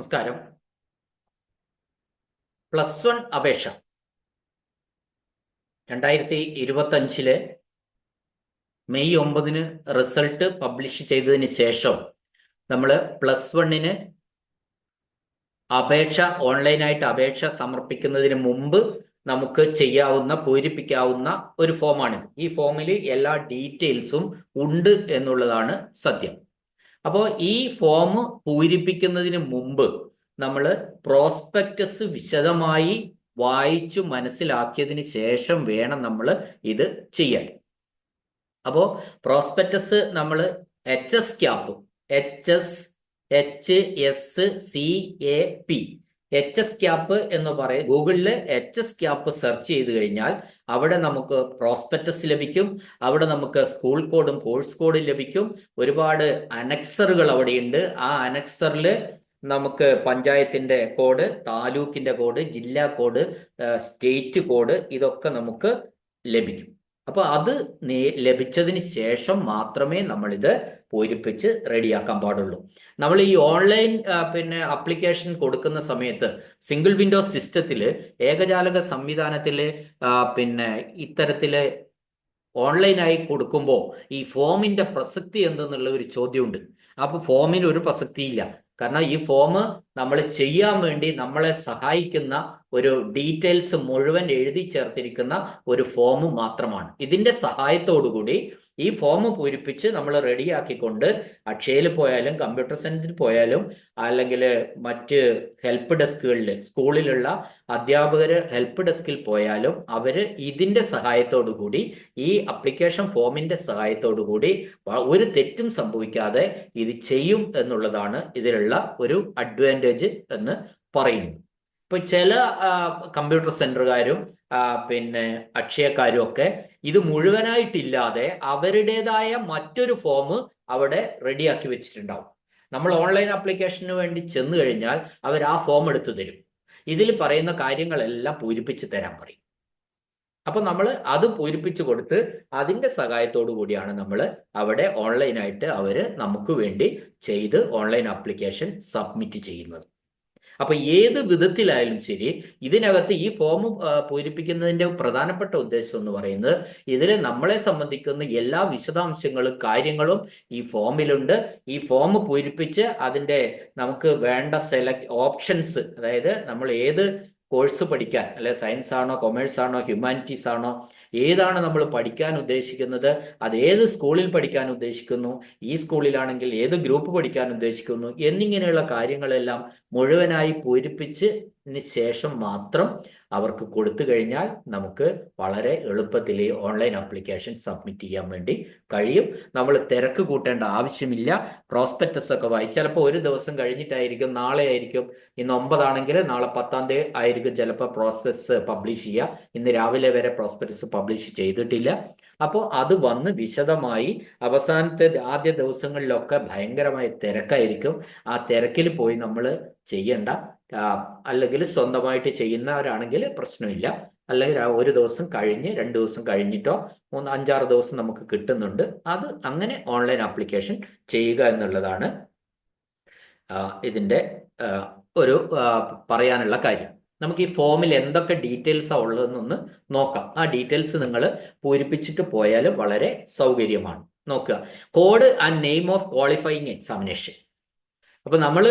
നമസ്കാരം. Plus one അപേക്ഷ. രണ്ടായിരത്തി ഇരുപത്തി അഞ്ചിൽ മെയ് ഒമ്പതിന് റിസൾട്ട് പബ്ലിഷ് ചെയ്തതിന് ശേഷം നമ്മൾ പ്ലസ് വണ്ണിന് അപേക്ഷ ഓൺലൈനായിട്ട് അപേക്ഷ സമർപ്പിക്കുന്നതിന് മുമ്പ് നമുക്ക് ചെയ്യാവുന്ന പൂരിപ്പിക്കാവുന്ന ഒരു ഫോമാണ് ഈ ഫോമിൽ എല്ലാ ഡീറ്റെയിൽസും ഉണ്ട് എന്നുള്ളതാണ് സത്യം. അപ്പോൾ ഈ ഫോം പൂരിപ്പിക്കുന്നതിന് മുമ്പ് നമ്മൾ പ്രോസ്പെക്റ്റസ് വിശദമായി വായിച്ചു മനസ്സിലാക്കിയതിന് ശേഷം വേണം നമ്മൾ ഇത് ചെയ്യാൻ. അപ്പോൾ പ്രോസ്പെക്ടസ് നമ്മൾ H S cap H S H S C A P H S cap എന്ന് പറയും. ഗൂഗിളിൽ എച്ച് എസ് ക്യാപ്പ് സെർച്ച് ചെയ്ത് കഴിഞ്ഞാൽ അവിടെ നമുക്ക് പ്രോസ്പെക്ടസ് ലഭിക്കും. അവിടെ നമുക്ക് സ്കൂൾ കോഡും കോഴ്സ് കോഡും ലഭിക്കും. ഒരുപാട് അനക്സറുകൾ അവിടെയുണ്ട്. ആ അനക്സറിൽ നമുക്ക് പഞ്ചായത്തിന്റെ കോഡ് താലൂക്കിന്റെ കോഡ് ജില്ലാ കോഡ് സ്റ്റേറ്റ് കോഡ് ഇതൊക്കെ നമുക്ക് ലഭിക്കും. അപ്പോൾ അത് ലഭിച്ചതിന് ശേഷം മാത്രമേ നമ്മളിത് പൂരിപ്പിച്ച് റെഡിയാക്കാൻ പാടുള്ളൂ. നമ്മൾ ഈ ഓൺലൈൻ പിന്നെ അപ്ലിക്കേഷൻ കൊടുക്കുന്ന സമയത്ത് സിംഗിൾ വിൻഡോ സിസ്റ്റത്തിൽ ഏകജാലക സംവിധാനത്തിൽ പിന്നെ ഇത്തരത്തിൽ ഓൺലൈനായി കൊടുക്കുമ്പോൾ ഈ ഫോമിന്റെ പ്രസക്തി എന്തെന്നുള്ള ഒരു ചോദ്യമുണ്ട്. അപ്പോൾ ഫോമിന് ഒരു പ്രസക്തിയില്ല. കാരണം ഈ ഫോം നമ്മൾ ചെയ്യാൻ വേണ്ടി നമ്മളെ സഹായിക്കുന്ന ഒരു ഡീറ്റെയിൽസ് മുഴുവൻ എഴുതി ചേർത്തിരിക്കുന്ന ഒരു ഫോം മാത്രമാണ്. ഇതിന്റെ സഹായത്തോടുകൂടി ഈ ഫോം പൂരിപ്പിച്ച് നമ്മൾ റെഡിയാക്കിക്കൊണ്ട് അക്ഷയയിൽ പോയാലും കമ്പ്യൂട്ടർ സെന്ററിൽ പോയാലും അല്ലെങ്കിൽ മറ്റ് ഹെൽപ്പ് ഡെസ്കുകളിൽ സ്കൂളിലുള്ള അധ്യാപകർ ഹെൽപ്പ് ഡെസ്കിൽ പോയാലും അവർ ഇതിന്റെ സഹായത്തോടു കൂടി ഈ അപ്ലിക്കേഷൻ ഫോമിന്റെ സഹായത്തോടു കൂടി ഒരു തെറ്റും സംഭവിക്കാതെ ഇത് ചെയ്യും എന്നുള്ളതാണ് ഇതിലുള്ള ഒരു അഡ്വാന്റേജ് എന്ന് പറയുന്നു. ഇപ്പൊ ചില കമ്പ്യൂട്ടർ സെന്ററുകാരും പിന്നെ അക്ഷയക്കാരും ഒക്കെ ഇത് മുഴുവനായിട്ടില്ലാതെ അവരുടേതായ മറ്റൊരു ഫോം അവിടെ റെഡിയാക്കി വെച്ചിട്ടുണ്ടാവും. നമ്മൾ ഓൺലൈൻ ആപ്ലിക്കേഷന് വേണ്ടി ചെന്ന് കഴിഞ്ഞാൽ അവർ ആ ഫോം എടുത്തു തരും. ഇതിൽ പറയുന്ന കാര്യങ്ങളെല്ലാം പൂരിപ്പിച്ച് തരാൻ പറയും. അപ്പൊ നമ്മൾ അത് പൂരിപ്പിച്ചു കൊടുത്ത് അതിന്റെ സഹായത്തോടു കൂടിയാണ് നമ്മൾ അവിടെ ഓൺലൈനായിട്ട് അവർ നമുക്ക് വേണ്ടി ചെയ്ത് ഓൺലൈൻ ആപ്ലിക്കേഷൻ സബ്മിറ്റ് ചെയ്യുന്നത്. അപ്പൊ ഏത് വിധത്തിലായാലും ശരി ഇതിനകത്ത് ഈ ഫോം പൂരിപ്പിക്കുന്നതിന്റെ പ്രധാനപ്പെട്ട ഉദ്ദേശം എന്ന് പറയുന്നത് ഇതിൽ നമ്മളെ സംബന്ധിക്കുന്ന എല്ലാ വിശദാംശങ്ങളും കാര്യങ്ങളും ഈ ഫോമിലുണ്ട് ഈ ഫോം പൂരിപ്പിച്ച് അതിന്റെ നമുക്ക് വേണ്ട സെലക്ട് ഓപ്ഷൻസ് അതായത് നമ്മൾ ഏത് കോഴ്സ് പഠിക്കാൻ അല്ലെ സയൻസ് ആണോ കൊമേഴ്സ് ആണോ ഹ്യൂമാനിറ്റീസ് ആണോ ഏതാണ് നമ്മൾ പഠിക്കാൻ ഉദ്ദേശിക്കുന്നത്? അത് ഏത് സ്കൂളിൽ പഠിക്കാൻ ഉദ്ദേശിക്കുന്നു? ഈ സ്കൂളിലാണെങ്കിൽ ഏത് ഗ്രൂപ്പ് പഠിക്കാൻ ഉദ്ദേശിക്കുന്നു? എന്നിങ്ങനെയുള്ള കാര്യങ്ങളെല്ലാം മുഴുവനായി പൂരിപ്പിച്ച് ശേഷം മാത്രം അവർക്ക് കൊടുത്തു കഴിഞ്ഞാൽ നമുക്ക് വളരെ എളുപ്പത്തിൽ ഈ ഓൺലൈൻ ആപ്ലിക്കേഷൻ സബ്മിറ്റ് ചെയ്യാൻ വേണ്ടി കഴിയും. നമ്മൾ തിരക്ക് കൂട്ടേണ്ട ആവശ്യമില്ല. പ്രോസ്പെക്ടസ് ഒക്കെ വായി. ചിലപ്പോൾ ഒരു ദിവസം കഴിഞ്ഞിട്ടായിരിക്കും നാളെ ആയിരിക്കും. ഇന്ന് ഒമ്പതാണെങ്കിൽ നാളെ പത്താം തീയതി ആയിരിക്കും ചിലപ്പോൾ പ്രോസ്പെക്ടസ് പബ്ലിഷ് ചെയ്യുക. ഇന്ന് രാവിലെ വരെ പ്രോസ്പെക്ടസ് പബ്ലിഷ് ചെയ്തിട്ടില്ല. അപ്പോൾ അത് വന്ന് വിശദമായി അവസാനത്തെ ആദ്യ ദിവസങ്ങളിലൊക്കെ ഭയങ്കരമായ തിരക്കായിരിക്കും. ആ തിരക്കിൽ പോയി നമ്മൾ ചെയ്യേണ്ട അല്ലെങ്കിൽ സ്വന്തമായിട്ട് ചെയ്യുന്നവരാണെങ്കിൽ പ്രശ്നമില്ല. അല്ലെങ്കിൽ ഒരു ദിവസം കഴിഞ്ഞ് രണ്ട് ദിവസം കഴിഞ്ഞിട്ടോ മൂന്ന് അഞ്ചാറ് ദിവസം നമുക്ക് കിട്ടുന്നുണ്ട്. അത് അങ്ങനെ ഓൺലൈൻ ആപ്ലിക്കേഷൻ ചെയ്യുക എന്നുള്ളതാണ് ഇതിന്റെ ഒരു പറയാനുള്ള കാര്യം. നമുക്ക് ഈ ഫോമിൽ എന്തൊക്കെ ഡീറ്റെയിൽസാണ് ഉള്ളതെന്നൊന്ന് നോക്കാം. ആ ഡീറ്റെയിൽസ് നിങ്ങൾ പൂരിപ്പിച്ചിട്ട് പോയാൽ വളരെ സൗകര്യമാണ്. നോക്കുക. Code and name of qualifying examination അപ്പൊ നമ്മൾ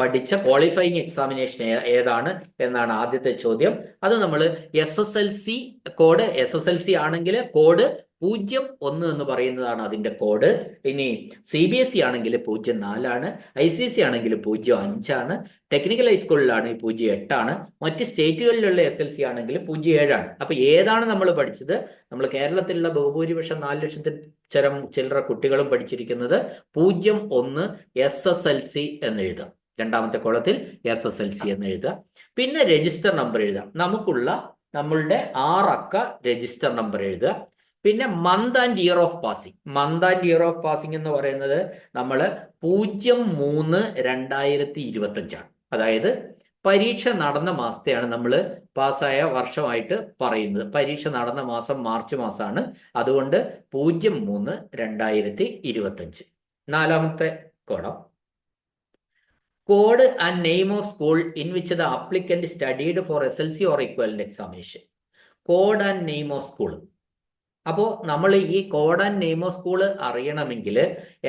പഠിച്ച ക്വാളിഫയിങ് എക്സാമിനേഷൻ ഏതാണ് എന്നാണ് ആദ്യത്തെ ചോദ്യം. അത് നമ്മൾ S S L C code S S L C ആണെങ്കിൽ കോഡ് പൂജ്യം ഒന്ന് എന്ന് പറയുന്നതാണ് അതിന്റെ കോഡ്. ഇനി സി ബി എസ് ഇ ആണെങ്കിൽ പൂജ്യം നാലാണ് ഐ സി സി ആണെങ്കിൽ പൂജ്യം അഞ്ചാണ് ടെക്നിക്കൽ ഹൈസ്കൂളിലാണെങ്കിൽ പൂജ്യം എട്ടാണ് മറ്റ് സ്റ്റേറ്റുകളിലുള്ള എസ് എൽ സി ആണെങ്കിൽ പൂജ്യം ഏഴാണ്. അപ്പൊ ഏതാണ് നമ്മൾ പഠിച്ചത്? നമ്മൾ കേരളത്തിലുള്ള ബഹുഭൂരിപക്ഷം നാല് ലക്ഷത്തിൽ ചരം ചില്ലറ കുട്ടികളും പഠിച്ചിരിക്കുന്നത് പൂജ്യം ഒന്ന് എസ് എസ് എൽ സി എന്ന് എഴുതാം രണ്ടാമത്തെ കോളത്തിൽ എസ് എസ് എൽ സി എന്ന് എഴുതുക. പിന്നെ രജിസ്റ്റർ നമ്പർ എഴുതാം നമുക്കുള്ള നമ്മളുടെ ആറക്ക രജിസ്റ്റർ നമ്പർ എഴുതുക. പിന്നെ month and year of passing month and year of passing എന്ന് പറയുന്നത് നമ്മൾ പൂജ്യം മൂന്ന് രണ്ടായിരത്തി ഇരുപത്തഞ്ചാണ് അതായത് പരീക്ഷ നടന്ന മാസത്തെയാണ് നമ്മൾ പാസ്സായ വർഷമായിട്ട് പറയുന്നത്. പരീക്ഷ നടന്ന മാസം മാർച്ച് മാസമാണ്. അതുകൊണ്ട് പൂജ്യം മൂന്ന് രണ്ടായിരത്തി ഇരുപത്തഞ്ച് നാലാമത്തെ കോടം code and name of school in which the applicant studied for S L C or equal examination code and name of school അപ്പോൾ നമ്മൾ ഈ code and name of school അറിയണമെങ്കിൽ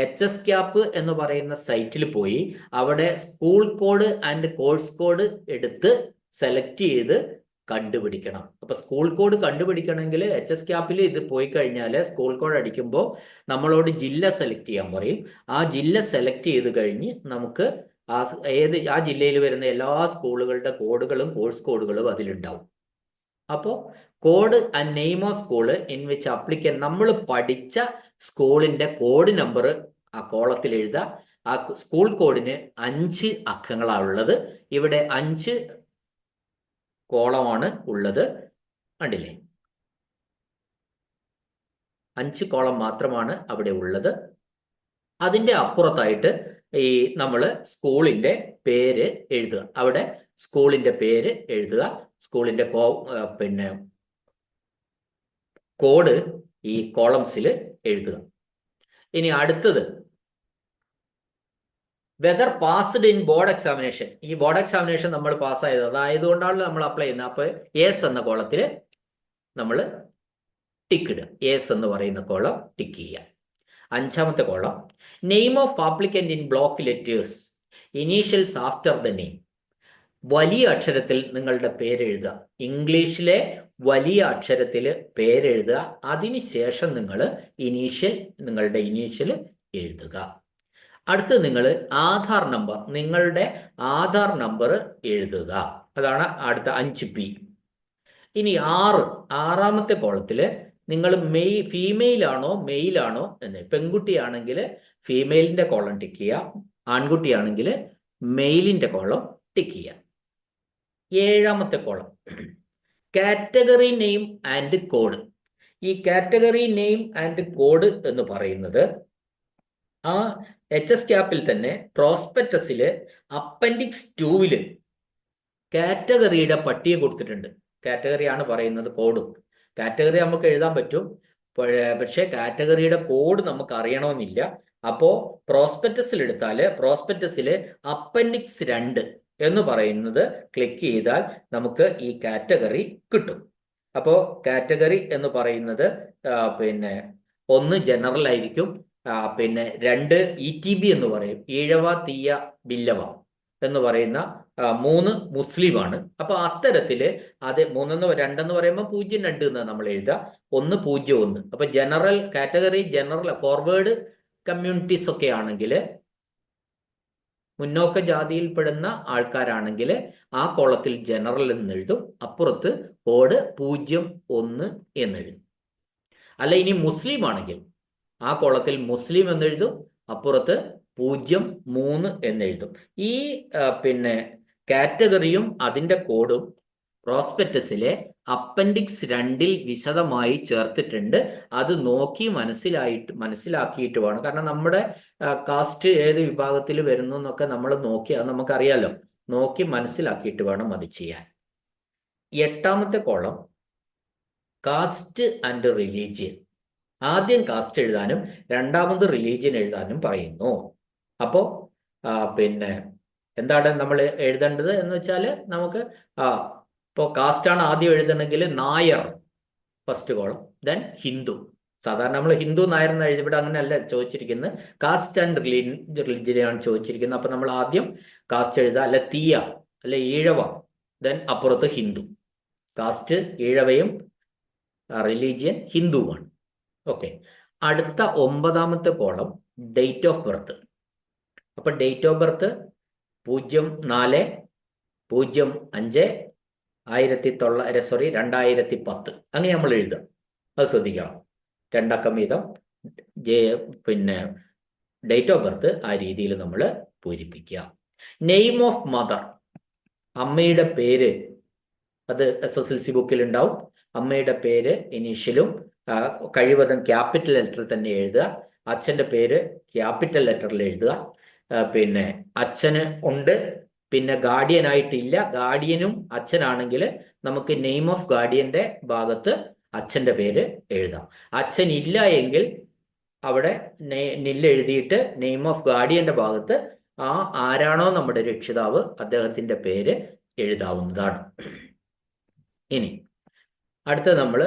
എച്ച് എസ് ക്യാപ്പ് എന്ന് പറയുന്ന സൈറ്റിൽ പോയി അവിടെ school code and course code എടുത്ത് സെലക്ട് ചെയ്ത് കണ്ടുപിടിക്കണം. അപ്പൊ സ്കൂൾ കോഡ് കണ്ടുപിടിക്കണമെങ്കിൽ എച്ച് എസ് ക്യാപ്പിൽ ഇത് പോയി കഴിഞ്ഞാൽ സ്കൂൾ കോഡ് അടിക്കുമ്പോൾ നമ്മളോട് ജില്ല സെലക്ട് ചെയ്യാൻ പറയും. ആ ജില്ല സെലക്ട് ചെയ്ത് കഴിഞ്ഞ് നമുക്ക് ആ ഏത് ആ ജില്ലയിൽ വരുന്ന എല്ലാ സ്കൂളുകളുടെ കോഡുകളും കോഴ്സ് കോഡുകളും അതിലുണ്ടാവും. അപ്പോൾ കോഡ് ആ name of school in which applicant നമ്മൾ പഠിച്ച സ്കൂളിന്റെ കോഡ് നമ്പർ ആ കോളത്തിൽ എഴുതുക. ആ സ്കൂൾ കോഡിന് അഞ്ച് അക്കങ്ങളാണ് ഉള്ളത്. ഇവിടെ അഞ്ച് കോളമാണ് ഉള്ളത്. കണ്ടില്ലേ? അഞ്ച് കോളം മാത്രമാണ് അവിടെ ഉള്ളത്. അതിന്റെ അപ്പുറത്തായിട്ട് ഈ നമ്മൾ സ്കൂളിന്റെ പേര് എഴുതുക. അവിടെ സ്കൂളിന്റെ പേര് എഴുതുക. സ്കൂളിന്റെ കോ പിന്നെ കോഡ് ഈ കോളംസിൽ എഴുതുക. ഇനി അടുത്തത്. Whether passed in board examination ഈ ബോർഡ് എക്സാമിനേഷൻ നമ്മൾ പാസ്സായത് അതായത് കൊണ്ടാണല്ലോ നമ്മൾ അപ്ലൈ ചെയ്യുന്നത്. അപ്പോൾ എസ് എന്ന കോളത്തിൽ നമ്മൾ ടിക്ക് ഇടുക. എസ് എന്ന് പറയുന്ന കോളം ടിക്ക് ചെയ്യുക. അഞ്ചാമത്തെ column. Name of applicant in block letters initials after the name വലിയ അക്ഷരത്തിൽ നിങ്ങളുടെ പേരെഴുതുക. ഇംഗ്ലീഷിലെ വലിയ അക്ഷരത്തിൽ പേരെഴുതുക. അതിനുശേഷം നിങ്ങൾ ഇനീഷ്യൽ നിങ്ങളുടെ ഇനീഷ്യൽ എഴുതുക. അടുത്ത് നിങ്ങൾ ആധാർ നമ്പർ നിങ്ങളുടെ ആധാർ നമ്പർ എഴുതുക. അതാണ് അടുത്ത അഞ്ച് പി. ഇനി ആറ്. ആറാമത്തെ കോളത്തിൽ നിങ്ങൾ മെയ് ഫീമെയിൽ ആണോ മെയിൽ ആണോ എന്ന്. പെൺകുട്ടിയാണെങ്കിൽ ഫീമെയിലിന്റെ കോളം ടിക്ക് ചെയ്യുക. ആൺകുട്ടിയാണെങ്കിൽ മെയിലിന്റെ കോളം ടിക്ക് ചെയ്യുക. ഏഴാമത്തെ column category name and code ഈ കാറ്റഗറി നെയിം ആൻഡ് കോഡ് എന്ന് പറയുന്നത് ആ എച്ച് എസ് ക്യാപ്പിൽ തന്നെ പ്രോസ്പെക്ടസിൽ അപ്പൻഡിക്സ് ടൂവിൽ കാറ്റഗറിയുടെ പട്ടിക കൊടുത്തിട്ടുണ്ട്. കാറ്റഗറിയാണ് പറയുന്നത് കോഡും കാറ്റഗറി നമുക്ക് എഴുതാൻ പറ്റും. പക്ഷേ കാറ്റഗറിയുടെ കോഡ് നമുക്ക് അറിയണമെന്നില്ല. അപ്പോൾ പ്രോസ്പെക്ടസിൽ എടുത്താൽ പ്രോസ്പെക്ടസിൽ അപ്പൻഡിക്സ് രണ്ട്. എന്ന് പറയുന്നത് ക്ലിക്ക് ചെയ്താൽ നമുക്ക് ഈ കാറ്റഗറി കിട്ടും. അപ്പോൾ കാറ്റഗറി എന്ന് പറയുന്നത് പിന്നെ ഒന്ന് ജനറൽ ആയിരിക്കും. പിന്നെ രണ്ട് ഇ ടി ബി എന്ന് പറയും. ഈഴവ തീയ ബില്ലവ എന്ന് പറയുന്ന മൂന്ന് മുസ്ലിമാണ് അപ്പൊ അത്തരത്തിൽ അത് മൂന്നെന്ന് രണ്ടെന്ന് പറയുമ്പോൾ പൂജ്യം രണ്ട് എന്ന് നമ്മൾ എഴുതുക. ഒന്ന് പൂജ്യം ഒന്ന്. അപ്പൊ general category general forward communities ഒക്കെ ആണെങ്കിൽ മുന്നോക്ക ജാതിയിൽപ്പെടുന്ന ആൾക്കാരാണെങ്കിൽ ആ കോളത്തിൽ ജനറൽ എന്ന് എഴുതും അപ്പുറത്ത് കോഡ് പൂജ്യം ഒന്ന് എന്നെഴുതും. അല്ല ഇനി മുസ്ലിം ആണെങ്കിൽ ആ കോളത്തിൽ മുസ്ലിം എന്ന് എഴുതും അപ്പുറത്ത് പൂജ്യം മൂന്ന് എന്നെഴുതും. ഈ പിന്നെ കാറ്റഗറിയും അതിന്റെ കോഡും പ്രോസ്പെക്ടസിലെ അപ്പൻഡിക്സ് രണ്ടിൽ വിശദമായി ചേർത്തിട്ടുണ്ട്. അത് നോക്കി മനസ്സിലായിട്ട് മനസ്സിലാക്കിയിട്ട് വേണം കാരണം നമ്മുടെ കാസ്റ്റ് ഏത് വിഭാഗത്തിൽ വരുന്നു എന്നൊക്കെ നമ്മൾ നോക്കി അത് നമുക്കറിയാലോ. നോക്കി മനസ്സിലാക്കിയിട്ട് വേണം അത് ചെയ്യാൻ. എട്ടാമത്തെ കോളം കാസ്റ്റ് ആൻഡ് റിലീജിയൻ. ആദ്യം കാസ്റ്റ് എഴുതാനും രണ്ടാമത് റിലീജിയൻ എഴുതാനും പറയുന്നു. അപ്പോ പിന്നെ എന്താണ് നമ്മൾ എഴുതേണ്ടത് എന്ന് വെച്ചാൽ നമുക്ക് ഇപ്പോൾ കാസ്റ്റാണ് ആദ്യം എഴുതണമെങ്കിൽ Nair first column then Hindu. സാധാരണ നമ്മൾ ഹിന്ദു നായർ എന്ന് എഴുതി അങ്ങനെയല്ല ചോദിച്ചിരിക്കുന്നത്. കാസ്റ്റ് ആൻഡ് റിലീജിയനാണ് ചോദിച്ചിരിക്കുന്നത്. അപ്പോൾ നമ്മൾ ആദ്യം കാസ്റ്റ് എഴുതുക അല്ലെ തീയ അല്ലെ ഈഴവ ദെൻ അപ്പുറത്ത് ഹിന്ദു. കാസ്റ്റ് ഈഴവയും റിലീജിയൻ ഹിന്ദുവാണ് ഓക്കെ അടുത്ത ഒമ്പതാമത്തെ കോളം ഡേറ്റ് ഓഫ് ബർത്ത് അപ്പൊ ഡേറ്റ് ഓഫ് ബർത്ത് പൂജ്യം നാല് പൂജ്യം അഞ്ച് ആയിരത്തി തൊള്ളായിരം സോറി രണ്ടായിരത്തി പത്ത് അങ്ങനെ നമ്മൾ എഴുതാം അത് ശ്രദ്ധിക്കണം. രണ്ടക്കം വീതം പിന്നെ ഡേറ്റ് ഓഫ് ബർത്ത് ആ രീതിയിൽ നമ്മൾ പൂരിപ്പിക്കുക. നെയിം ഓഫ് മദർ അമ്മയുടെ പേര് അത് എസ് എസ് എൽ സി ബുക്കിൽ ഉണ്ടാവും. അമ്മയുടെ പേര് ഇനീഷ്യലും കഴിവതും ക്യാപിറ്റൽ ലെറ്ററിൽ തന്നെ എഴുതുക. അച്ഛന്റെ പേര് ക്യാപിറ്റൽ ലെറ്ററിൽ എഴുതുക. പിന്നെ അച്ഛന് ഉണ്ട് പിന്നെ ഗാർഡിയൻ ആയിട്ടില്ല. ഗാർഡിയനും അച്ഛനാണെങ്കിൽ നമുക്ക് നെയിം ഓഫ് ഗാർഡിയന്റെ ഭാഗത്ത് അച്ഛന്റെ പേര് എഴുതാം. അച്ഛൻ ഇല്ല എങ്കിൽ അവിടെ നില്ല എഴുതിയിട്ട് നെയിം ഓഫ് ഗാർഡിയന്റെ ഭാഗത്ത് ആ ആരാണോ നമ്മുടെ രക്ഷിതാവ് അദ്ദേഹത്തിന്റെ പേര് എഴുതാവുന്നതാണ്. ഇനി അടുത്ത നമ്മൾ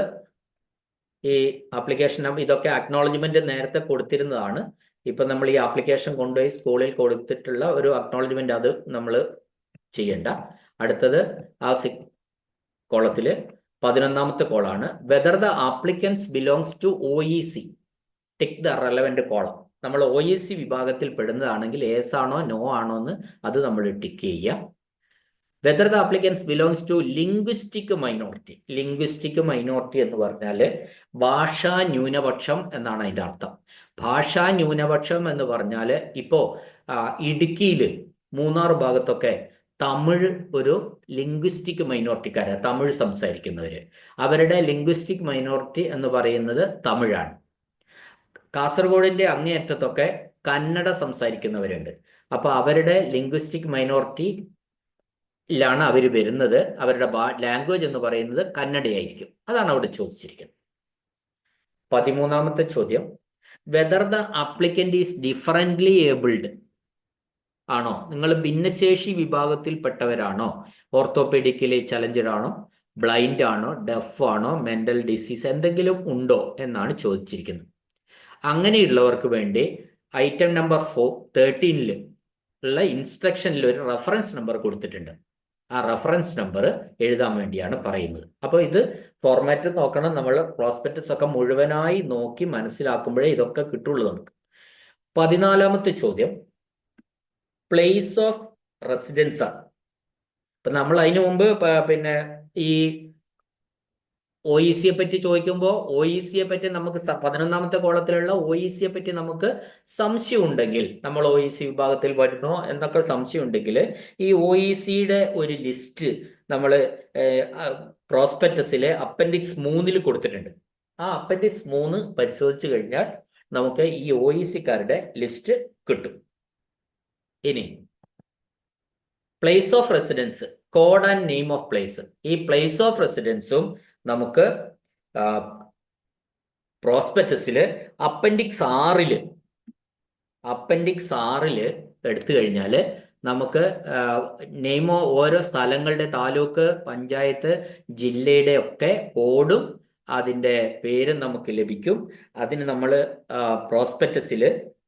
ഈ ആപ്ലിക്കേഷൻ ഇതൊക്കെ അക്നോളജ്മെന്റ് നേരത്തെ കൊടുത്തിരുന്നതാണ്. ഇപ്പൊ നമ്മൾ ഈ ആപ്ലിക്കേഷൻ കൊണ്ടുപോയി സ്കൂളിൽ കൊടുത്തിട്ടുള്ള ഒരു അക്നോളജ്മെന്റ് അത് നമ്മൾ ചെയ്യണ്ട. അടുത്തത് ആ സി കോളത്തിൽ പതിനൊന്നാമത്തെ കോളാണ് whether the applicants belongs to O E C tick the relevant column നമ്മൾ ഒ ഇ സി വിഭാഗത്തിൽ പെടുന്നതാണെങ്കിൽ ഏസ് ആണോ നോ ആണോ എന്ന് അത് നമ്മൾ ടിക്ക് ചെയ്യുക. Whether the applicants belongs to linguistic minority linguistic minority എന്ന് പറഞ്ഞാൽ ഭാഷാ ന്യൂനപക്ഷം എന്നാണ് അതിന്റെ അർത്ഥം. ഭാഷാ ന്യൂനപക്ഷം എന്ന് പറഞ്ഞാൽ ഇപ്പോൾ ഇടുക്കിയിൽ മൂന്നാർ ഭാഗത്തൊക്കെ തമിഴ് ഒരു ലിംഗ്വിസ്റ്റിക് മൈനോറിറ്റിക്കാര് തമിഴ് സംസാരിക്കുന്നവർ അവരുടെ ലിംഗ്വിസ്റ്റിക് മൈനോറിറ്റി എന്ന് പറയുന്നത് തമിഴാണ്. കാസർഗോഡിന്റെ അങ്ങേയറ്റത്തൊക്കെ കന്നഡ സംസാരിക്കുന്നവരുണ്ട്. അപ്പോൾ അവരുടെ ലിംഗ്വിസ്റ്റിക് മൈനോറിറ്റി ലാണ് അവർ വരുന്നത്. അവരുടെ ലാംഗ്വേജ് എന്ന് പറയുന്നത് കന്നഡയായിരിക്കും. അതാണ് അവിടെ ചോദിച്ചിരിക്കുന്നത്. പതിമൂന്നാമത്തെ ചോദ്യം. Whether the applicant is differently abled ആണോ? നിങ്ങൾ ഭിന്നശേഷി വിഭാഗത്തിൽപ്പെട്ടവരാണോ? ഓർത്തോപെഡിക്കലി ചലഞ്ചഡ് ആണോ? ബ്ലൈൻഡ് ആണോ? ഡെഫ് ആണോ? മെന്റൽ ഡിസീസ് എന്തെങ്കിലും ഉണ്ടോ? എന്നാണ് ചോദിച്ചിരിക്കുന്നത്. അങ്ങനെയുള്ളവർക്ക് വേണ്ടി ഐറ്റം നമ്പർ ഫോർ തേർട്ടീനിൽ ഉള്ള ഇൻസ്ട്രക്ഷനിൽ ഒരു റെഫറൻസ് നമ്പർ കൊടുത്തിട്ടുണ്ട്. ആ റെഫറൻസ് നമ്പർ എഴുതാൻ വേണ്ടിയാണ് പറയുന്നത്. അപ്പോൾ ഇത് ഫോർമാറ്റ് നോക്കണം. നമ്മൾ പ്രോസ്പെക്റ്റസ് ഒക്കെ മുഴുവനായി നോക്കി മനസ്സിലാക്കുമ്പോഴേ ഇതൊക്കെ കിട്ടുള്ളൂ നമുക്ക്. പതിനാലാമത്തെ ചോദ്യം. പ്ലേസ് ഓഫ് റെസിഡൻസ് ആണ്. ഇപ്പൊ നമ്മൾ അതിനു മുമ്പ് പിന്നെ ഈ ഒ ഇ സിയെ പറ്റി ചോദിക്കുമ്പോൾ ഒ ഇ സിയെ പറ്റി നമുക്ക് പതിനൊന്നാമത്തെ കോളത്തിലുള്ള ഒ ഇ സിയെ പറ്റി നമുക്ക് സംശയം ഉണ്ടെങ്കിൽ നമ്മൾ ഒ ഇ സി വിഭാഗത്തിൽ വരുന്നോ എന്നൊക്കെ സംശയം ഉണ്ടെങ്കിൽ ഈ ഒ ഇ സിയുടെ ഒരു ലിസ്റ്റ് നമ്മൾ പ്രോസ്പെക്ടസിലെ അപ്പൻഡിക്സ് മൂന്നിൽ കൊടുത്തിട്ടുണ്ട്. ആ അപ്പൻഡിക്സ് മൂന്ന് പരിശോധിച്ചു കഴിഞ്ഞാൽ നമുക്ക് ഈ ഒ ഇ സിക്കാരുടെ ലിസ്റ്റ് കിട്ടും. ഇനി place of residence code and name of place ഈ പ്ലേസ് ഓഫ് റെസിഡൻസും നമുക്ക് പ്രോസ്പെക്ടസിൽ അപ്പൻഡിക്സ് ആറിൽ അപ്പൻഡിക്സ് ആറിൽ എടുത്തു കഴിഞ്ഞാൽ നമുക്ക് നെയ്മോ ഓരോ സ്ഥലങ്ങളുടെ താലൂക്ക് പഞ്ചായത്ത് ജില്ലയുടെ ഒക്കെ കോഡും അതിന്റെ പേരും നമുക്ക് ലഭിക്കും. അതിന് നമ്മൾ പ്രോസ്പെക്ടസിൽ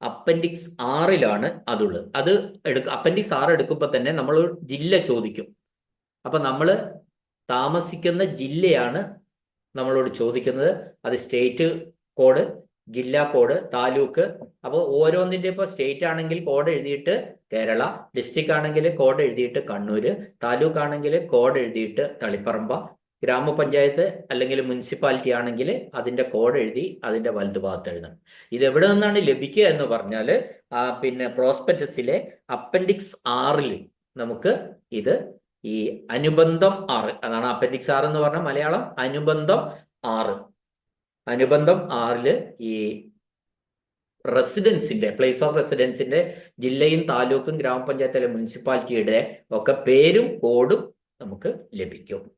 അപ്പൻഡിക്സ് ആറിലാണ് അതുള്ളത്. അത് എടുക്ക അപ്പൻഡിക്സ് ആറ് എടുക്കുമ്പോൾ തന്നെ നമ്മൾ ജില്ല ചോദിക്കും. അപ്പൊ നമ്മൾ താമസിക്കുന്ന ജില്ലയാണ് നമ്മളോട് ചോദിക്കുന്നത്. അത് സ്റ്റേറ്റ് കോഡ് ജില്ലാ കോഡ് താലൂക്ക്. അപ്പോൾ ഓരോന്നിന്റെ ഇപ്പോൾ സ്റ്റേറ്റ് ആണെങ്കിൽ കോഡ് എഴുതിയിട്ട് കേരള ഡിസ്ട്രിക്ട് ആണെങ്കിൽ കോഡ് എഴുതിയിട്ട് കണ്ണൂര് താലൂക്ക് ആണെങ്കിൽ കോഡ് എഴുതിയിട്ട് തളിപ്പറമ്പ ഗ്രാമപഞ്ചായത്ത് അല്ലെങ്കിൽ മുനിസിപ്പാലിറ്റി ആണെങ്കിൽ അതിന്റെ കോഡ് എഴുതി അതിന്റെ വലതുഭാഗത്ത് എഴുതണം. ഇത് എവിടെ നിന്നാണ് ലഭിക്കുക എന്ന് പറഞ്ഞാൽ പിന്നെ പ്രോസ്പെക്ടസിലെ അപ്പൻഡിക്സ് ആറിൽ നമുക്ക് ഇത് ഈ അനുബന്ധം ആറ് അതാണ് അപ്പൻഡിക്സ് ആറ് എന്ന് പറഞ്ഞ മലയാളം അനുബന്ധം ആറ് അനുബന്ധം ആറിൽ ഈ റെസിഡൻസിന്റെ പ്ലേസ് ഓഫ് റെസിഡൻസിന്റെ ജില്ലയും താലൂക്കും ഗ്രാമപഞ്ചായത്ത് അല്ലെങ്കിൽ മുനിസിപ്പാലിറ്റിയുടെ ഒക്കെ പേരും കോഡും നമുക്ക് ലഭിക്കും.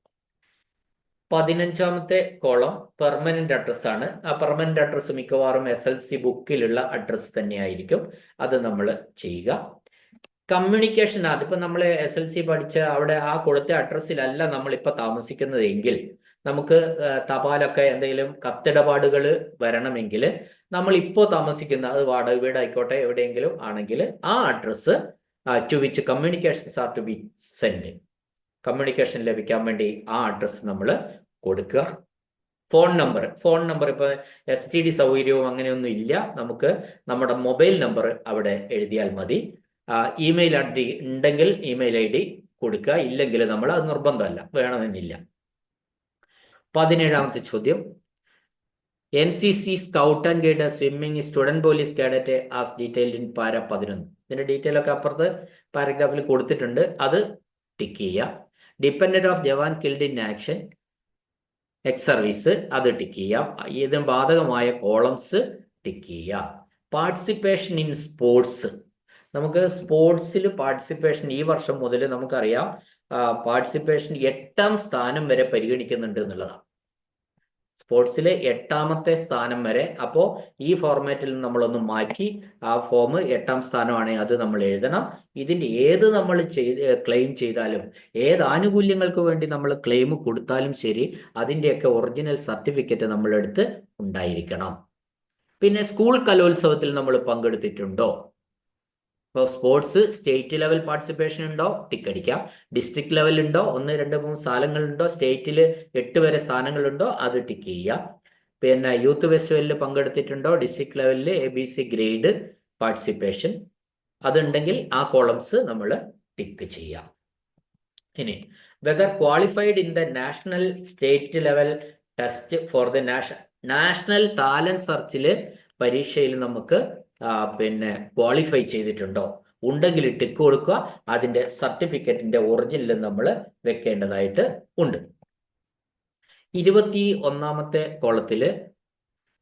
പതിനഞ്ചാമത്തെ കോളം പെർമനന്റ് അഡ്രസ് ആണ്. ആ പെർമനന്റ് അഡ്രസ് മിക്കവാറും എസ് എൽ സി ബുക്കിലുള്ള അഡ്രസ് തന്നെയായിരിക്കും. അത് നമ്മൾ ചെയ്യുക. കമ്മ്യൂണിക്കേഷൻ അതിപ്പോ നമ്മൾ എസ് എൽ സി പഠിച്ച അവിടെ ആ കൊടുത്ത അഡ്രസ്സിലല്ല നമ്മൾ ഇപ്പൊ താമസിക്കുന്നത് എങ്കിൽ നമുക്ക് തപാലൊക്കെ എന്തെങ്കിലും കത്തിടപാടുകൾ വരണമെങ്കിൽ നമ്മൾ ഇപ്പോൾ താമസിക്കുന്ന അത് വാടക വീട് ആയിക്കോട്ടെ എവിടെയെങ്കിലും ആണെങ്കിൽ ആ address to which communications are to be send communication ലഭിക്കാൻ വേണ്ടി ആ അഡ്രസ്സ് നമ്മൾ കൊടുക്കുക. ഫോൺ നമ്പർ ഫോൺ നമ്പർ ഇപ്പൊ എസ് ടി ഡി സൗകര്യവും അങ്ങനെയൊന്നും ഇല്ല. നമുക്ക് നമ്മുടെ മൊബൈൽ നമ്പർ അവിടെ എഴുതിയാൽ മതി. ഇമെയിൽ ഐ ഉണ്ടെങ്കിൽ ഇമെയിൽ ഐ ഡി കൊടുക്കുക. ഇല്ലെങ്കിൽ നമ്മൾ അത് നിർബന്ധമല്ല. വേണമെന്നില്ല. പതിനേഴാമത്തെ ചോദ്യം. N C C scout and guide swimming student police cadet as detailed in para പതിനൊന്ന്. ഇതിന്റെ ഡീറ്റെയിൽ ഒക്കെ അപ്പുറത്ത് പാരഗ്രാഫിൽ കൊടുത്തിട്ടുണ്ട്. അത് ടിക്ക് ചെയ്യുക. Dependent of jawan killed in action ex service അത് ടിക്ക് ചെയ്യാം ഇതിന് ബാധകമായ കോളംസ് ടിക്ക് ചെയ്യുക. പാർട്ടിസിപ്പേഷൻ ഇൻ സ്പോർട്സ് നമുക്ക് സ്പോർട്സിൽ പാർട്ടിസിപ്പേഷൻ ഈ വർഷം മുതൽ നമുക്കറിയാം പാർട്ടിസിപ്പേഷൻ എട്ടാം സ്ഥാനം വരെ പരിഗണിക്കുന്നുണ്ട് എന്നുള്ളതാണ്. സ്പോർട്സിലെ എട്ടാമത്തെ സ്ഥാനം വരെ. അപ്പോൾ ഈ ഫോർമാറ്റിൽ നമ്മളൊന്ന് മാറ്റി ആ ഫോം എട്ടാം സ്ഥാനമാണെങ്കിൽ അത് നമ്മൾ എഴുതണം. ഇതിന്റെ ഏത് നമ്മൾ ചെയ്ത് ക്ലെയിം ചെയ്താലും ഏത് ആനുകൂല്യങ്ങൾക്ക് വേണ്ടി നമ്മൾ ക്ലെയിം കൊടുത്താലും ശരി അതിന്റെയൊക്കെ ഒറിജിനൽ സർട്ടിഫിക്കറ്റ് നമ്മളെടുത്ത് ഉണ്ടായിരിക്കണം. പിന്നെ സ്കൂൾ കലോത്സവത്തിൽ നമ്മൾ പങ്കെടുത്തിട്ടുണ്ടോ? ഇപ്പോൾ സ്പോർട്സ് സ്റ്റേറ്റ് ലെവൽ പാർട്ടിസിപ്പേഷൻ ഉണ്ടോ? ടിക്ക് അടിക്കാം. ഡിസ്ട്രിക്ട് ലെവൽ ഉണ്ടോ? ഒന്ന് രണ്ട് മൂന്ന് സ്ഥലങ്ങളുണ്ടോ സ്റ്റേറ്റിൽ എട്ട് വരെ സ്ഥാനങ്ങളുണ്ടോ അത് ടിക്ക് ചെയ്യാം പിന്നെ യൂത്ത് ഫെസ്റ്റിവലിൽ പങ്കെടുത്തിട്ടുണ്ടോ? ഡിസ്ട്രിക്ട് ലെവലിൽ A B C grade participation അതുണ്ടെങ്കിൽ ആ കോളംസ് നമ്മൾ ടിക്ക് ചെയ്യാം ഇനി whether qualified in the national state level test for the national national talent സെർച്ചിൽ പരീക്ഷയിൽ നമുക്ക് പിന്നെ ക്വാളിഫൈ ചെയ്തിട്ടുണ്ടോ? ഉണ്ടെങ്കിൽ ടിക്ക് കൊടുക്കുക. അതിന്റെ സർട്ടിഫിക്കറ്റിന്റെ ഒറിജിനൽ നമ്മൾ വെക്കേണ്ടതായിട്ട് ഉണ്ട്. ഇരുപത്തി ഒന്നാമത്തെ കോളത്തിൽ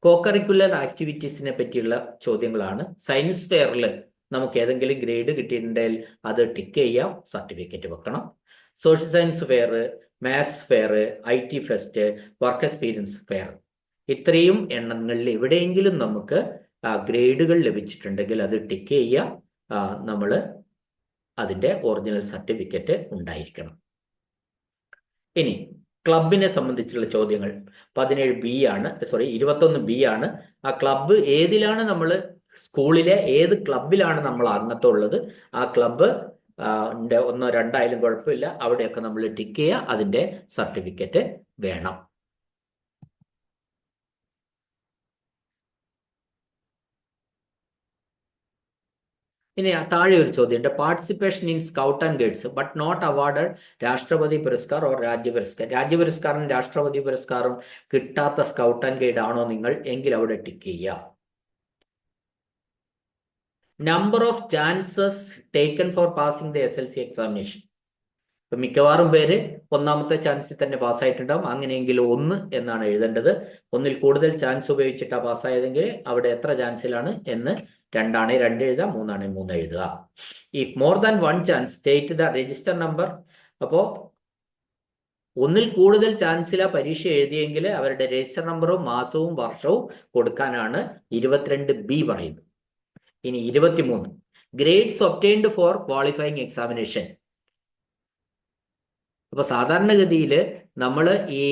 കോക്കറിക്കുലർ ആക്ടിവിറ്റീസിനെ പറ്റിയുള്ള ചോദ്യങ്ങളാണ്. സയൻസ് ഫെയറിൽ നമുക്ക് ഏതെങ്കിലും ഗ്രേഡ് കിട്ടിയിട്ടുണ്ടെങ്കിൽ അത് ടിക്ക് ചെയ്യാം സർട്ടിഫിക്കറ്റ് വെക്കണം. Social science fair maths fair I T fest work experience fair ഇത്രയും എണ്ണങ്ങളിൽ എവിടെയെങ്കിലും നമുക്ക് ഗ്രേഡുകൾ ലഭിച്ചിട്ടുണ്ടെങ്കിൽ അത് ടിക്ക് ചെയ്യുക. നമ്മൾ അതിന്റെ ഒറിജിനൽ സർട്ടിഫിക്കറ്റ് ഉണ്ടായിരിക്കണം. ഇനി ക്ലബിനെ സംബന്ധിച്ചുള്ള ചോദ്യങ്ങൾ. പതിനേഴ് ബി ആണ് സോറി ഇരുപത്തൊന്ന് ബി ആണ്. ആ ക്ലബ്ബ് ഏതിലാണ് നമ്മൾ സ്കൂളിലെ ഏത് ക്ലബിലാണ് നമ്മൾ അംഗത്വം ആ ക്ലബ്ബ് ഒന്നോ രണ്ടായാലും കുഴപ്പമില്ല. അവിടെയൊക്കെ നമ്മൾ ടിക്ക് ചെയ്യുക. അതിന്റെ സർട്ടിഫിക്കറ്റ് വേണം. ഇനി താഴെ ഒരു ചോദ്യമുണ്ട് participation in scout and guides but not awarded Rashtrapati Puraskar or രാജ്യ പുരസ്കാർ രാജ്യ പുരസ്കാരം രാഷ്ട്രപതി പുരസ്കാരം കിട്ടാത്ത സ്കൗട്ട് ആൻഡ് ഗൈഡ് ആണോ നിങ്ങൾ എങ്കിൽ അവിടെ ടിക്ക് ചെയ്യുക number of chances taken for passing the S L C examination ഇപ്പൊ മിക്കവാറും പേര് ഒന്നാമത്തെ ചാൻസിൽ തന്നെ പാസ്സായിട്ടുണ്ടാവും അങ്ങനെയെങ്കിൽ ഒന്ന് എന്നാണ് എഴുതേണ്ടത്. ഒന്നിൽ കൂടുതൽ ചാൻസ് ഉപയോഗിച്ചിട്ടാണ് പാസ്സായതെങ്കിൽ അവിടെ എത്ര ചാൻസിലാണ് എന്ന് രണ്ടാണ് രണ്ട് എഴുതുക മൂന്നാണ് മൂന്ന് എഴുതുക. If more than one chance state the register number അപ്പോ ഒന്നിൽ കൂടുതൽ ചാൻസില പരീക്ഷ എഴുതിയെങ്കിൽ അവരുടെ രജിസ്റ്റർ നമ്പറും മാസവും വർഷവും കൊടുക്കാനാണ് ഇരുപത്തിരണ്ട് ബി പറയുന്നത്. ഇനി ഇരുപത്തിമൂന്ന്. Grades obtained for qualifying examination അപ്പൊ സാധാരണഗതിയിൽ നമ്മൾ ഈ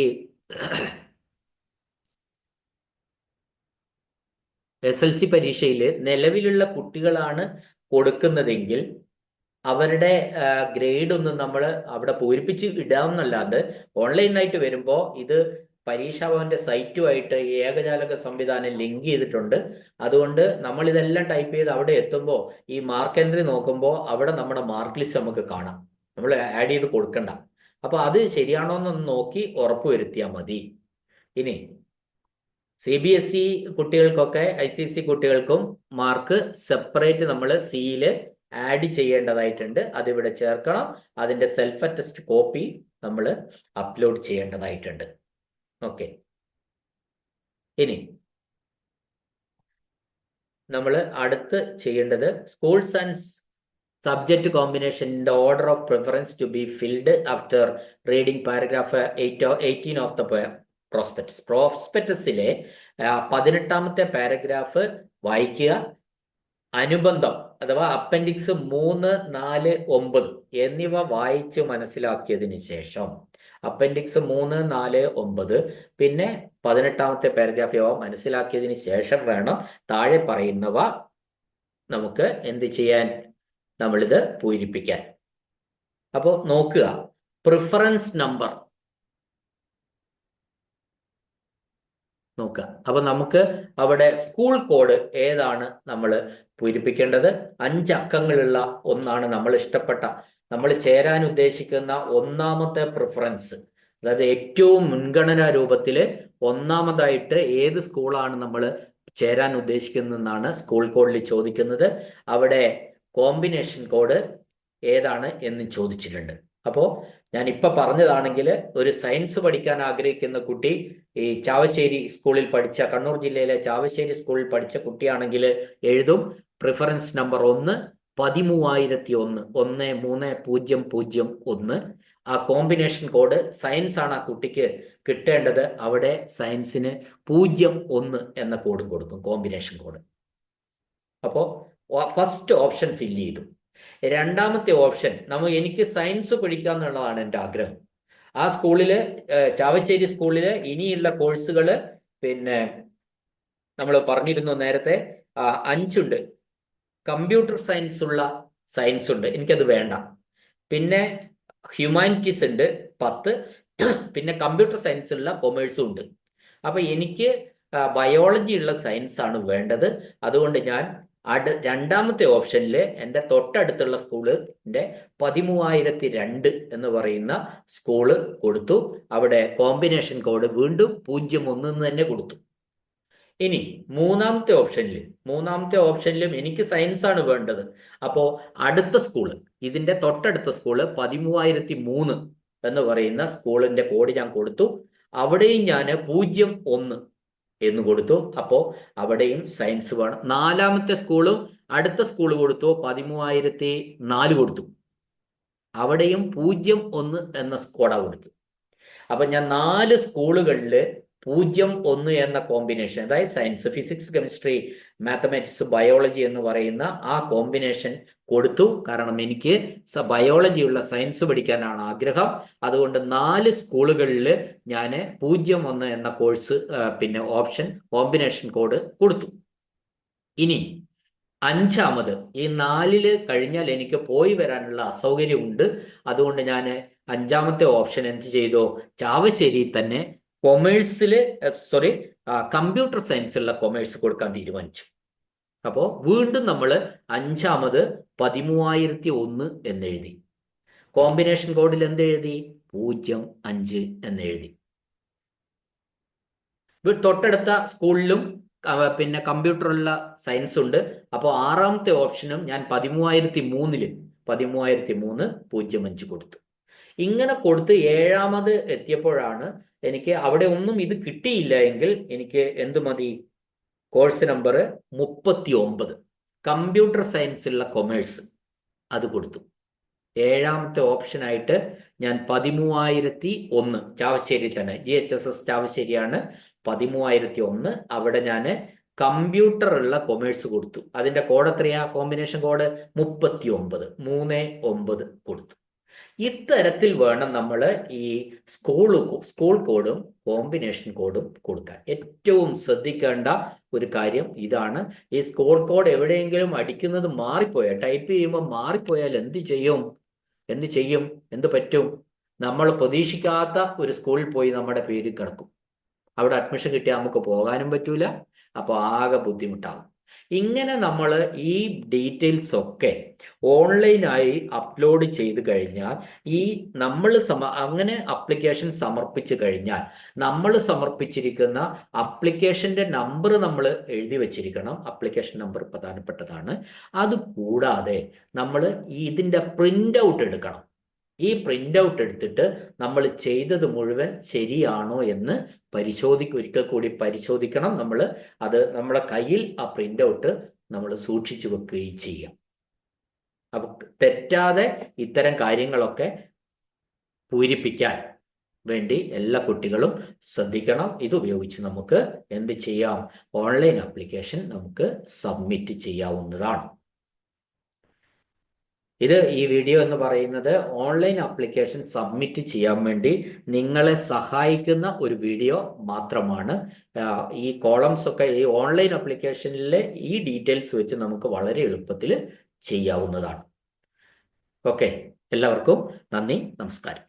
എസ് എൽ സി പരീക്ഷയിൽ നിലവിലുള്ള കുട്ടികളാണ് കൊടുക്കുന്നതെങ്കിൽ അവരുടെ ഗ്രേഡ് ഒന്നും നമ്മൾ അവിടെ പൂരിപ്പിച്ച് ഇടാമെന്നല്ലാണ്ട് ഓൺലൈനായിട്ട് വരുമ്പോൾ ഇത് പരീക്ഷാഭവന്റെ സൈറ്റുമായിട്ട് ഏകജാലക സംവിധാനം ലിങ്ക് ചെയ്തിട്ടുണ്ട്. അതുകൊണ്ട് നമ്മൾ ഇതെല്ലാം ടൈപ്പ് ചെയ്ത് അവിടെ എത്തുമ്പോൾ ഈ മാർക്ക് എൻട്രി നോക്കുമ്പോൾ അവിടെ നമ്മുടെ മാർക്ക് ലിസ്റ്റ് നമുക്ക് കാണാം. നമ്മൾ ആഡ് ചെയ്ത് കൊടുക്കണ്ട. അപ്പോൾ അത് ശരിയാണോ എന്നൊന്ന് നോക്കി ഉറപ്പുവരുത്തിയാൽ മതി. ഇനി സി ബി എസ് ഇ കുട്ടികൾക്കൊക്കെ ഐ സി എസ് ഇ കുട്ടികൾക്കും മാർക്ക് സെപ്പറേറ്റ് നമ്മൾ സിയിൽ ആഡ് ചെയ്യേണ്ടതായിട്ടുണ്ട്. അതിവിടെ ചേർക്കണം. അതിന്റെ സെൽഫ് അറ്റസ്റ്റ് കോപ്പി നമ്മൾ അപ്ലോഡ് ചെയ്യേണ്ടതായിട്ടുണ്ട്. ഓക്കെ ഇനി നമ്മൾ അടുത്ത് ചെയ്യേണ്ടത് schools and subject combination in the order of preference to be filled after reading paragraph eight eighteen of the prospectus പ്രോസ്പെക്ടസിലെ പതിനെട്ടാമത്തെ പാരഗ്രാഫ് വായിക്കുക. അനുബന്ധം അഥവാ അപ്പൻഡിക്സ് മൂന്ന് നാല് ഒമ്പത് എന്നിവ വായിച്ച് മനസ്സിലാക്കിയതിന് ശേഷം അപ്പൻഡിക്സ് മൂന്ന് നാല് ഒമ്പത് പിന്നെ പതിനെട്ടാമത്തെ പാരഗ്രാഫ് ഇവ മനസ്സിലാക്കിയതിന് ശേഷം വേണം താഴെ പറയുന്നവ നമുക്ക് എന്ത് ചെയ്യാൻ നമ്മളിത് പൂരിപ്പിക്കാൻ. അപ്പോൾ നോക്കുക. പ്രിഫറൻസ് നമ്പർ നോക്കുക. അപ്പൊ നമുക്ക് അവിടെ സ്കൂൾ കോഡ് ഏതാണ് നമ്മൾ പൂരിപ്പിക്കേണ്ടത്? അഞ്ച് അക്കങ്ങളുള്ള ഒന്നാണ് നമ്മൾ ഇഷ്ടപ്പെട്ട. നമ്മൾ ചേരാൻ ഉദ്ദേശിക്കുന്ന ഒന്നാമത്തെ പ്രിഫറൻസ് അതായത് ഏറ്റവും മുൻഗണന രൂപത്തിൽ ഒന്നാമതായിട്ട് ഏത് സ്കൂളാണ് നമ്മൾ ചേരാൻ ഉദ്ദേശിക്കുന്നതെന്നാണ് സ്കൂൾ കോഡിൽ ചോദിക്കുന്നത്. അവിടെ കോമ്പിനേഷൻ കോഡ് ഏതാണ് എന്ന് ചോദിച്ചിട്ടുണ്ട്. അപ്പോൾ ഞാൻ ഇപ്പൊ പറഞ്ഞതാണെങ്കിൽ ഒരു സയൻസ് പഠിക്കാൻ ആഗ്രഹിക്കുന്ന കുട്ടി ഈ ചാവശ്ശേരി സ്കൂളിൽ പഠിച്ച കണ്ണൂർ ജില്ലയിലെ ചാവശ്ശേരി സ്കൂളിൽ പഠിച്ച കുട്ടിയാണെങ്കിൽ എഴുതും. പ്രിഫറൻസ് നമ്പർ ഒന്ന് പതിമൂവായിരത്തി ഒന്ന് ഒന്ന് മൂന്ന് പൂജ്യം പൂജ്യം ഒന്ന്. ആ കോമ്പിനേഷൻ കോഡ് സയൻസ് ആണ് ആ കുട്ടിക്ക് കിട്ടേണ്ടത്. അവിടെ സയൻസിന് പൂജ്യം ഒന്ന് എന്ന കോഡും കൊടുക്കും കോമ്പിനേഷൻ കോഡ്. അപ്പോൾ ഫസ്റ്റ് ഓപ്ഷൻ ഫില്ല് ചെയ്തു. രണ്ടാമത്തെ ഓപ്ഷൻ നമ്മൾ എനിക്ക് സയൻസ് പഠിക്കുക എന്നുള്ളതാണ് എന്റെ ആഗ്രഹം. ആ സ്കൂളിൽ ചാവശ്ശേരി സ്കൂളിൽ ഇനിയുള്ള കോഴ്സുകൾ പിന്നെ നമ്മൾ പറഞ്ഞിരുന്നു നേരത്തെ അഞ്ചുണ്ട്. കമ്പ്യൂട്ടർ സയൻസ് ഉള്ള സയൻസ് ഉണ്ട്. എനിക്കത് വേണ്ട. പിന്നെ ഹ്യൂമാനിറ്റീസ് ഉണ്ട് പത്ത്. പിന്നെ കമ്പ്യൂട്ടർ സയൻസ് ഉള്ള കൊമേഴ്സും ഉണ്ട്. അപ്പൊ എനിക്ക് ബയോളജി ഉള്ള സയൻസ് ആണ് വേണ്ടത്. അതുകൊണ്ട് ഞാൻ അട് രണ്ടാമത്തെ ഓപ്ഷനിൽ എന്റെ തൊട്ടടുത്തുള്ള സ്കൂളിന്റെ പതിമൂവായിരത്തി രണ്ട് എന്ന് പറയുന്ന സ്കൂൾ കൊടുത്തു. അവിടെ കോമ്പിനേഷൻ കോഡ് വീണ്ടും പൂജ്യം ഒന്ന് തന്നെ കൊടുത്തു. ഇനി മൂന്നാമത്തെ ഓപ്ഷനിൽ മൂന്നാമത്തെ ഓപ്ഷനിലും എനിക്ക് സയൻസ് ആണ് വേണ്ടത്. അപ്പോൾ അടുത്ത സ്കൂൾ ഇതിന്റെ തൊട്ടടുത്ത സ്കൂൾ പതിമൂവായിരത്തി മൂന്ന് എന്ന് പറയുന്ന സ്കൂളിന്റെ കോഡ് ഞാൻ കൊടുത്തു. അവിടെയും ഞാൻ പൂജ്യം ഒന്ന് എന്ന് കൊടുത്തു. അപ്പോൾ അവിടെയും സയൻസ് വേണം. നാലാമത്തെ സ്കൂളും അടുത്ത സ്കൂൾ കൊടുത്തു. പതിമൂവായിരത്തി നാല് കൊടുത്തു. അവിടെയും പൂജ്യം ഒന്ന് എന്ന സ്കോഡ കൊടുത്തു. അപ്പൊ ഞാൻ നാല് സ്കൂളുകളിൽ പൂജ്യം ഒന്ന് എന്ന കോമ്പിനേഷൻ അതായത് science physics chemistry mathematics biology എന്ന് പറയുന്ന ആ കോമ്പിനേഷൻ കൊടുത്തു. കാരണം എനിക്ക് ബയോളജിയുള്ള സയൻസ് പഠിക്കാനാണ് ആഗ്രഹം. അതുകൊണ്ട് നാല് സ്കൂളുകളിൽ ഞാൻ പൂജ്യം ഒന്ന് എന്ന കോഴ്സ് പിന്നെ ഓപ്ഷൻ കോമ്പിനേഷൻ കോഡ് കൊടുത്തു. ഇനി അഞ്ചാമത് ഈ നാലിൽ കഴിഞ്ഞാൽ എനിക്ക് പോയി വരാനുള്ള അസൗകര്യമുണ്ട്. അതുകൊണ്ട് ഞാൻ അഞ്ചാമത്തെ ഓപ്ഷൻ എന്ത് ചെയ്തു? ചാവശ്ശേരി തന്നെ കൊമേഴ്സിൽ സോറി കമ്പ്യൂട്ടർ സയൻസിലുള്ള കൊമേഴ്സ് കൊടുക്കാൻ തീരുമാനിച്ചു. അപ്പോൾ വീണ്ടും നമ്മൾ അഞ്ചാമത് പതിമൂവായിരത്തി ഒന്ന് എന്നെഴുതി. കോമ്പിനേഷൻ കോഡിൽ എന്തെഴുതി? പൂജ്യം അഞ്ച് എന്നെഴുതി. തൊട്ടടുത്ത സ്കൂളിലും പിന്നെ കമ്പ്യൂട്ടറുള്ള സയൻസ് ഉണ്ട്. അപ്പോൾ ആറാമത്തെ ഓപ്ഷനും ഞാൻ പതിമൂവായിരത്തി മൂന്നിൽ പതിമൂവായിരത്തി മൂന്ന് പൂജ്യം അഞ്ച് കൊടുത്തു. ഇങ്ങനെ കൊടുത്ത് ഏഴാമത് എത്തിയപ്പോഴാണ് എനിക്ക് അവിടെ ഒന്നും ഇത് കിട്ടിയില്ല എങ്കിൽ എനിക്ക് എന്ത് മതി? കോഴ്സ് നമ്പർ മുപ്പത്തി ഒമ്പത് കമ്പ്യൂട്ടർ സയൻസിലുള്ള കൊമേഴ്സ് അത് കൊടുത്തു. ഏഴാമത്തെ ഓപ്ഷനായിട്ട് ഞാൻ പതിമൂവായിരത്തി ഒന്ന്. ചാവശ്ശേരി തന്നെ. ജി എച്ച് എസ് എസ് ചാവശ്ശേരിയാണ്. പതിമൂവായിരത്തി ഒന്ന് അവിടെ ഞാൻ കമ്പ്യൂട്ടർ ഉള്ള കൊമേഴ്സ് കൊടുത്തു. അതിന്റെ കോഡ് എത്രയാ? കോമ്പിനേഷൻ കോഡ് മുപ്പത്തി ഒമ്പത് മൂന്ന് ഒമ്പത് കൊടുത്തു. ഇത്തരത്തിൽ വേണം നമ്മൾ ഈ സ്കൂൾ സ്കൂൾ കോഡും കോമ്പിനേഷൻ കോഡും കൊടുക്കാൻ. ഏറ്റവും ശ്രദ്ധിക്കേണ്ട ഒരു കാര്യം ഇതാണ്. ഈ സ്കൂൾ കോഡ് എവിടെയെങ്കിലും അടിക്കുന്നത് മാറിപ്പോയാൽ ടൈപ്പ് ചെയ്യുമ്പോൾ മാറിപ്പോയാൽ എന്ത് ചെയ്യും? എന്ത് ചെയ്യും? എന്ത് പറ്റും? നമ്മൾ പ്രതീക്ഷിക്കാത്ത ഒരു സ്കൂളിൽ പോയി നമ്മുടെ പേര് കിടക്കും. അവിടെ അഡ്മിഷൻ കിട്ടിയാൽ നമുക്ക് പോകാനും പറ്റൂല. അപ്പോൾ ആകെ ബുദ്ധിമുട്ടാകും. ഇങ്ങനെ നമ്മൾ ഈ ഡീറ്റെയിൽസ് ഒക്കെ ഓൺലൈനായി അപ്ലോഡ് ചെയ്ത് കഴിഞ്ഞാൽ ഈ നമ്മൾ സമ അങ്ങനെ അപ്ലിക്കേഷൻ സമർപ്പിച്ചു കഴിഞ്ഞാൽ നമ്മൾ സമർപ്പിച്ചിരിക്കുന്ന അപ്ലിക്കേഷന്റെ നമ്പർ നമ്മൾ എഴുതി വെച്ചിരിക്കണം. അപ്ലിക്കേഷൻ നമ്പർ പ്രധാനപ്പെട്ടതാണ്. അത് കൂടാതെ നമ്മൾ ഇതിന്റെ പ്രിന്റ് ഔട്ട് എടുക്കണം. ഈ പ്രിന്റ് ഔട്ട് എടുത്തിട്ട് നമ്മൾ ചെയ്തത് മുഴുവൻ ശരിയാണോ എന്ന് പരിശോധിക്ക ഒരിക്കൽ കൂടി പരിശോധിക്കണം നമ്മൾ. അത് നമ്മുടെ കയ്യിൽ ആ പ്രിന്റ് ഔട്ട് നമ്മൾ സൂക്ഷിച്ചു വെക്കുകയും ചെയ്യാം. അപ്പൊ തെറ്റാതെ ഇത്തരം കാര്യങ്ങളൊക്കെ പൂരിപ്പിക്കാൻ വേണ്ടി എല്ലാ കുട്ടികളും ശ്രദ്ധിക്കണം. ഇത് ഉപയോഗിച്ച് നമുക്ക് എന്ത് ചെയ്യാം? ഓൺലൈൻ ആപ്ലിക്കേഷൻ നമുക്ക് സബ്മിറ്റ് ചെയ്യാവുന്നതാണ്. ഇത് ഈ വീഡിയോ എന്ന് പറയുന്നത് ഓൺലൈൻ ആപ്ലിക്കേഷൻ സബ്മിറ്റ് ചെയ്യാൻ വേണ്ടി നിങ്ങളെ സഹായിക്കുന്ന ഒരു വീഡിയോ മാത്രമാണ്. ഈ കോളംസ് ഒക്കെ ഈ ഓൺലൈൻ ആപ്ലിക്കേഷനിലെ ഈ ഡീറ്റെയിൽസ് വെച്ച് നമുക്ക് വളരെ എളുപ്പത്തിൽ ചെയ്യാവുന്നതാണ്. ഓക്കെ എല്ലാവർക്കും നന്ദി നമസ്കാരം.